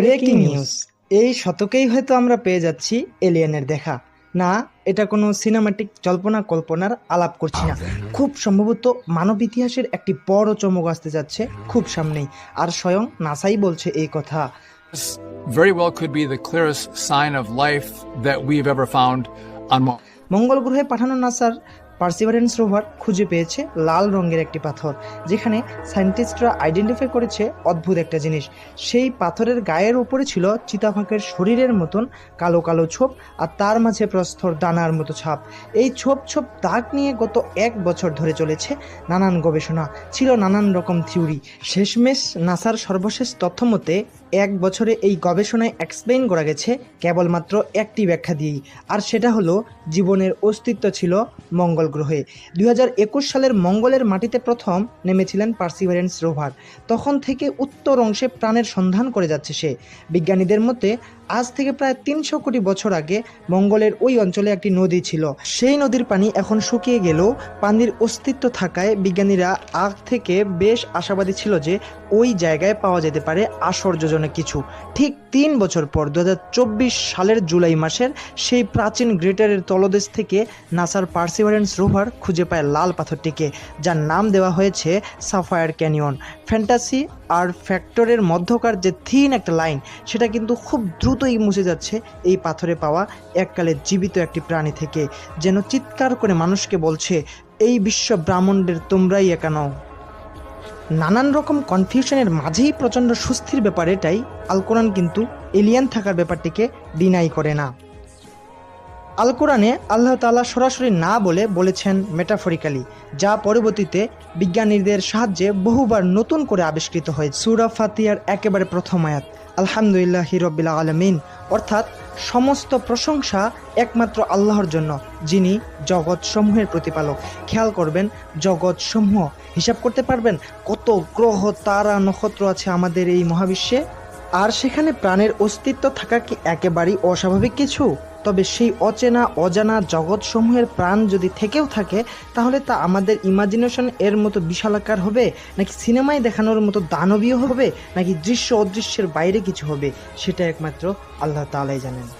Breaking news এই শতকেই হয়তো আমরা পেয়ে যাচ্ছি এলিয়েনের দেখা। না এটা কোনো সিনেমাটিক জল্পনা কল্পনার আলাপ করছি না। খুব সম্ভবত মানব ইতিহাসের একটি বড় চমক আসতে যাচ্ছে খুব সামনেই। আর স্বয়ং নাসাই বলছে এই কথা। Very well could be the clearest sign of life that we've ever found on মঙ্গল গ্রহে পাঠানো নাসার পার্সিভারেন্স রোভার খুঁজে পেয়েছে লাল রঙের একটি পাথর, যেখানে সায়েন্টিস্টরা আইডেন্টিফাই করেছে অদ্ভুত একটা জিনিস। সেই পাথরের গায়ের উপরে ছিল চিতাবাঘের শরীরের মতন কালো কালো ছোপ আর তার মাঝে প্রস্তর দানার মতো ছাপ। এই ছোপ ছোপ দাগ নিয়ে গত এক বছর ধরে চলেছে নানান গবেষণা। ছিল নানান রকম থিওরি। শেষমেশ নাসার সর্বশেষ তথ্য মতে, এক বছরে এই গবেষণায় এক্সপ্লেইন করা গেছে কেবলমাত্র একটি ব্যাখ্যা দিয়েই। আর সেটা হলো, জীবনের অস্তিত্ব ছিল মঙ্গল গ্রহে। দুই হাজার একুশ সালের মঙ্গলের মাটিতে প্রথম নেমেছিলেন পার্সিভারেন্স রোভার। তখন থেকে উত্তর অংশে প্রাণের সন্ধান করে যাচ্ছে সে। বিজ্ঞানীদের মতে আজ থেকে প্রায় তিনশো কোটি বছর আগে মঙ্গলের ওই অঞ্চলে একটি নদী ছিল। সেই নদীর পানি এখন শুকিয়ে গেলেও পানির অস্তিত্ব থাকায় বিজ্ঞানীরা আগ থেকে বেশ আশাবাদী ছিল যে ওই জায়গায় পাওয়া যেতে পারে আশ্চর্যজনক কিছু। ঠিক তিন বছর পর দু হাজার চব্বিশ সালের জুলাই মাসের সেই প্রাচীন গ্রেটারের তলদেশ থেকে নাসার পার্সিভারেন্স রোভার খুঁজে পায় লাল পাথরটিকে, যার নাম দেওয়া হয়েছে সাফায়ার ক্যানিয়ন। ফ্যান্টাসি আর ফ্যাক্টরের মধ্যকার যে থিন একটা লাইন, সেটা কিন্তু খুব দ্রুতই মুছে যাচ্ছে এই পাথরে পাওয়া এককালে জীবিত একটি প্রাণী থেকে। যেন চিৎকার করে মানুষকে বলছে, এই বিশ্ব ব্রাহ্মণদের তোমরাই একা নও। নানান রকম কনফিউশনের মাঝেই প্রচণ্ড সুস্থির ব্যাপার এটাই। আল কোরআন কিন্তু এলিয়ান থাকার ব্যাপারটিকে ডিনাই করে না। আল কোরআনে আল্লাহ তাআলা সরাসরি না বলে বলেছেন মেটাফরিক্যালি যা পরবর্তীতে বিজ্ঞানীদের সাহায্যে বহুবার নতুন করে আবিষ্কৃত হয়। সুরা ফাতিয়ার একেবারে প্রথম আয়াত। আলহামদুলিল্লাহ হিরবিল আলমিন। অর্থাৎ সমস্ত প্রশংসা একমাত্র আল্লাহর জন্য, যিনি জগৎসমূহের প্রতিপালক। খেয়াল করবেন, জগৎসমূহ। হিসাব করতে পারবেন, কত গ্রহ, তারা, নক্ষত্র আছে আমাদের এই মহাবিশ্বে। আর সেখানে প্রাণের অস্তিত্ব থাকা কি একেবারেই অস্বাভাবিক কিছু? তবে সেই অচেনা, অজানা জগৎসমূহের প্রাণ যদি থেকেও থাকে, তাহলে তা আমাদের ইমাজিনেশন এর মতো বিশালাকার হবে? নাকি সিনেমায় দেখানোর মতো দানবীয় হবে? নাকি দৃশ্য অদৃশ্যের বাইরে কিছু হবে? সেটা একমাত্র আল্লাহ তালাই জানেন।